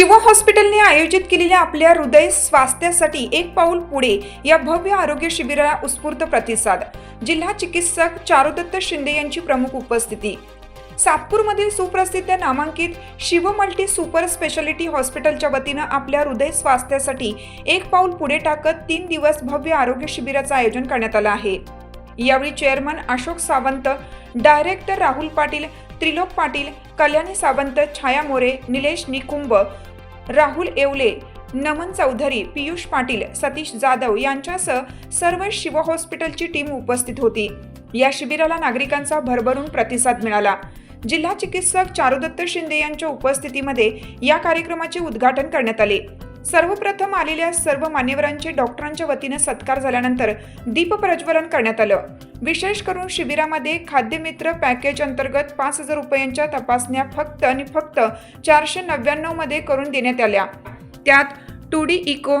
शिव हॉस्पिटलने आयोजित केलेल्या आपल्या हृदय स्वास्थ्यासाठी एक पाऊल पुढे या भव्य आरोग्य शिबिराला उत्स्फूर्त प्रतिसाद. जिल्हा चिकित्सक चारुदत्त शिंदे यांची प्रमुख उपस्थिती. सातपूरमधील सुप्रसिद्ध नामांकित शिव मल्टी सुपर स्पेशालिटी हॉस्पिटलच्या वतीनं आपल्या हृदय स्वास्थ्यासाठी एक पाऊल पुढे टाकत तीन दिवस भव्य आरोग्य शिबिराचं आयोजन करण्यात आलं आहे. यावेळी चेअरमन अशोक सावंत डायरेक्टर राहुल पाटील त्रिलोक पाटील कल्याणी सावंत छाया मोरे निलेश निकुंभ राहुल येवले नमन चौधरी पियुष पाटील सतीश जाधव यांच्यासह सर्व शिव हॉस्पिटलची टीम उपस्थित होती. या शिबिराला नागरिकांचा भरभरून प्रतिसाद मिळाला. जिल्हा चिकित्सक चारुदत्त शिंदे यांच्या उपस्थितीमध्ये या कार्यक्रमाचे उद्घाटन करण्यात आले. सर्वप्रथम आलेल्या सर्व मान्यवरांचे डॉक्टरांच्या वतीने सत्कार झाल्यानंतर दीप प्रज्वलन करण्यात आलं. विशेष करून शिबिरामध्ये खाद्यमित्र पॅकेज अंतर्गत पाच हजार रुपयांच्या तपासण्या फक्त आणि फक्त चारशे नव्याण्णवमध्ये करून देण्यात आल्या. त्यात two D echo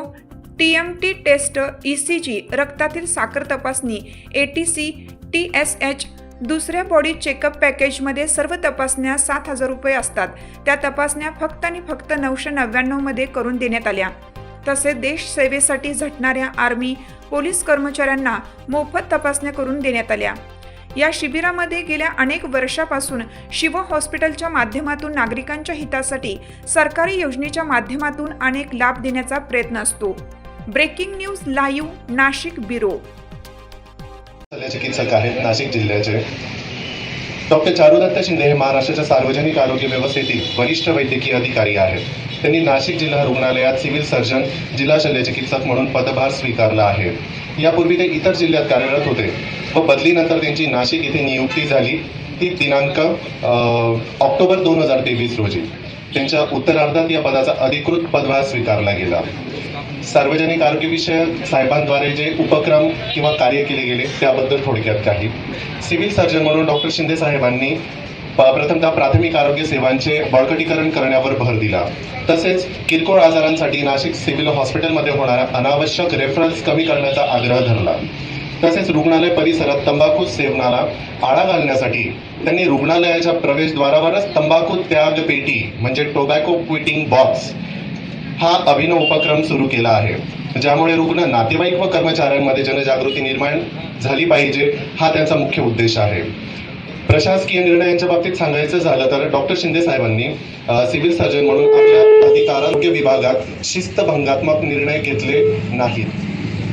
T M T test E C G रक्तातील साखर तपासणी A T C T S H दुसऱ्या बॉडी चेकअप पॅकेजमध्ये सर्व तपासण्या सात हजार रुपये असतात. त्या तपासण्या फक्त आणि फक्त नऊशे नव्याण्णवमध्ये करून देण्यात आल्या. तसेच देश सेवेसाठी झटणाऱ्या आर्मी पोलीस कर्मचाऱ्यांना मोफत तपासण्या करून देण्यात आल्या. या शिबिरामध्ये गेल्या अनेक वर्षापासून शिव हॉस्पिटलच्या माध्यमातून नागरिकांच्या हितासाठी सरकारी योजनेच्या माध्यमातून अनेक लाभ देण्याचा प्रयत्न असतो. Breaking news live Nashik bureau. शल्य चिकित्सक आहेत नाशिक जिल्ह्याचे. डॉक्टर चारुदत्त शिंदे हे महाराष्ट्राच्या सार्वजनिक आरोग्य व्यवस्थेतील वरिष्ठ वैद्यकीय अधिकारी आहेत. त्यांनी नाशिक जिल्हा रुग्णालयात सिव्हिल सर्जन जिल्हा शल्य चिकित्सक म्हणून पदभार स्वीकारला आहे. यापूर्वी ते इतर जिल्ह्यात कार्यरत होते व बदलीनंतर त्यांची नाशिक येथे नियुक्ती झाली. ती दिनांक ऑक्टोबर दोन हजार तेवीस रोजी. त्यांच्या उत्तरार्धात या पदाचा अधिकृत पदभार स्वीकारला गेला. सार्वजनिक आरोग्यविषयक साहेबांद्वारे जे उपक्रम किंवा कार्य केले गेले त्याबद्दल थोडक्यात काही. सिव्हिल सर्जन म्हणून डॉक्टर शिंदे साहेबांनी प्रथमतः प्राथमिक आरोग्य सेवांचे बळकटीकरण करण्यावर भर दिला. तसेच किरकोळ आजारांसाठी नाशिक सिव्हिल हॉस्पिटलमध्ये होणारा अनावश्यक रेफरन्स कमी करण्याचा आग्रह धरला. तसेच रुग्णालय परिसरात तंबाखू सेवनाला आळा घालण्यासाठी त्यांनी रुग्णालयाच्या प्रवेशद्वारावरच तंबाखू त्याग पेटी म्हणजे टोबॅको क्विटिंग बॉक्स हा अभिनव उपक्रम सुरू केला आहे. ज्यामुळे रुग्ण नातेवाईक व कर्मचाऱ्यांमध्ये जनजागृती निर्माण झाली पाहिजे हा त्यांचा मुख्य उद्देश आहे. प्रशासकीय निर्णयांच्या बाबतीत सांगायचं झालं तर डॉक्टर शिंदे साहेबांनी सिव्हिल सर्जन म्हणून आपल्या अधिकार आरोग्य विभागात शिस्तभंगात्मक निर्णय घेतले नाहीत.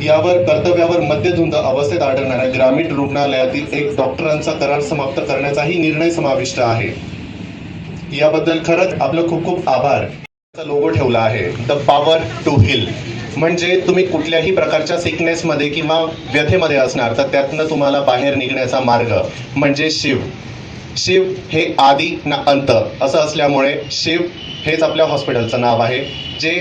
यावर कर्तव्यावर मध्यधुंद अवस्थेत आढळणाऱ्या ग्रामीण रुग्णालयातील एक डॉक्टरांचा करार समाप्त करण्याचाही निर्णय समाविष्ट आहे. याबद्दल खरंच आपलं खूप खूप आभार. लोगो ठेवला आहे. द पॉवर टू हिल म्हणजे तुम्ही कुठल्याही प्रकारच्या सिकनेसमध्ये किंवा व्यथेमध्ये असणार तर त्यातनं तुम्हाला बाहेर निघण्याचा मार्ग म्हणजे शिव. शिव हे आदी ना अंत. असं असल्यामुळे शिव हेच आपल्या हॉस्पिटलचं नाव आहे. जे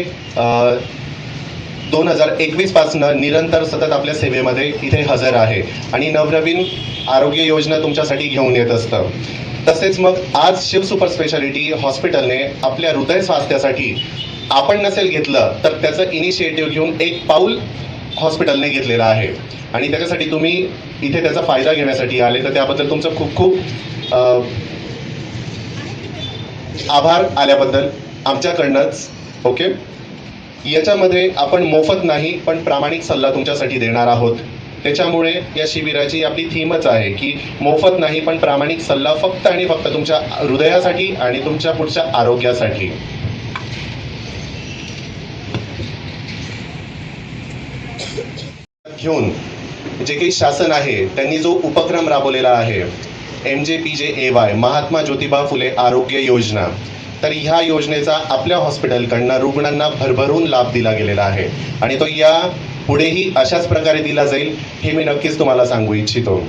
दोन हजार एकवीस पासनं निरंतर सतत आपल्या सेवेमध्ये इथे हजर आहे आणि नवनवीन आरोग्य योजना तुमच्यासाठी घेऊन येत असतं. तसेच मग आज शिव सुपर स्पेशालिटी हॉस्पिटलने आपल्या हृदय स्वास्थ्यासाठी आपण नसेल घेतलं तर त्याचं इनिशिएटिव्ह घेऊन एक पाऊल हॉस्पिटलने घेतलेलं आहे. आणि त्याच्यासाठी तुम्ही इथे त्याचा फायदा घेण्यासाठी आले. तर त्याबद्दल तुमचं खूप खूप आभार आल्याबद्दल आमच्याकडनंच. ओके? याच्यामध्ये आपण मोफत नाही पण प्रामाणिक सल्ला तुमच्यासाठी देणार आहोत. त्याच्यामुळे या शिबिराची आपली थीमच आहे की मोफत नाही पण प्रामाणिक सल्ला फक्त आणि फक्त तुमच्या हृदयासाठी आणि तुमच्या पुढच्या आरोग्यासाठी. घेऊन जे काही शासन आहे त्यांनी जो उपक्रम राबवलेला आहे M J P J A Y Mahatma Jyotiba Phule आरोग्य योजना. तर ह्या योजनेचा आपल्या हॉस्पिटलकडनं रुग्णांना भरभरून लाभ दिला गेलेला आहे. आणि तो या पुढेही अशाच प्रकारे दिला जाईल हे मी नक्कीच तुम्हाला सांगू इच्छितो.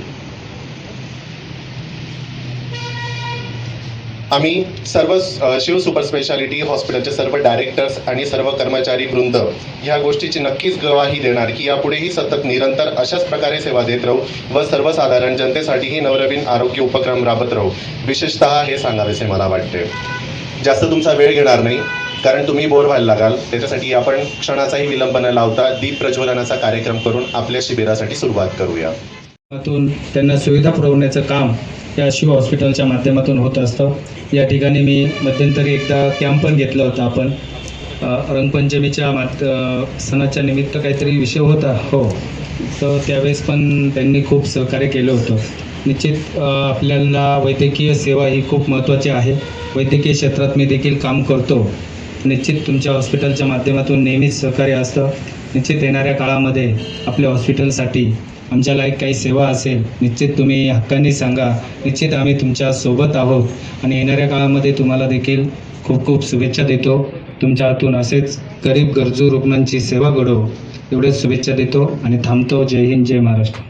आम्ही सर्व शिव सुपर स्पेशालिटी हॉस्पिटलचे सर्व डायरेक्टर्स आणि सर्व कर्मचारी वृंद ह्या गोष्टीची नक्कीच गवाही देणार की यापुढेही सतत निरंतर अशाच प्रकारे सेवा देत राहू व सर्वसाधारण जनतेसाठीही नवनवीन आरोग्य उपक्रम राबत राहू. विशेषतः हे सांगावेसे मला वाटते. जास्त तुमचा वेळ घेणार नाही कारण तुम्ही बोर व्हायला लागाल. त्याच्यासाठी आपण क्षणाचाही विलंब न लावता दीप प्रज्वलनाचा कार्यक्रम करून आपल्या शिबिरासाठी सुरुवात करूया. त्यांना सुविधा पुरवण्याचं काम या शिव हॉस्पिटलच्या माध्यमातून होत असतं. या ठिकाणी मी मध्यंतरी एकदा कॅम्प पण घेतला होता आपण. रंगपंचमीच्या मात सणाच्या निमित्त काहीतरी विषय होता. हो. तर त्यावेळेस पण त्यांनी खूप सहकार्य केलं होतं. निश्चित आपल्याला वैद्यकीय सेवा ही खूप महत्त्वाची आहे. वैद्यकीय क्षेत्रात मी देखील काम करतो. निश्चित तुमच्या हॉस्पिटलच्या माध्यमातून नेहमीच सहकार्य असतं. निश्चित येणाऱ्या काळामध्ये आपल्या हॉस्पिटलसाठी आमच्या लायक काही सेवा असेल निश्चित तुम्ही हक्काने सांगा. निश्चित आम्ही तुमच्यासोबत आहोत आणि येणाऱ्या काळामध्ये तुम्हाला देखील खूप खूप शुभेच्छा देतो. तुमच्या हातून असेच गरीब गरजू रुग्णांची सेवा घडो. एवढेच शुभेच्छा देतो आणि थांबतो. जय हिंद जय महाराष्ट्र.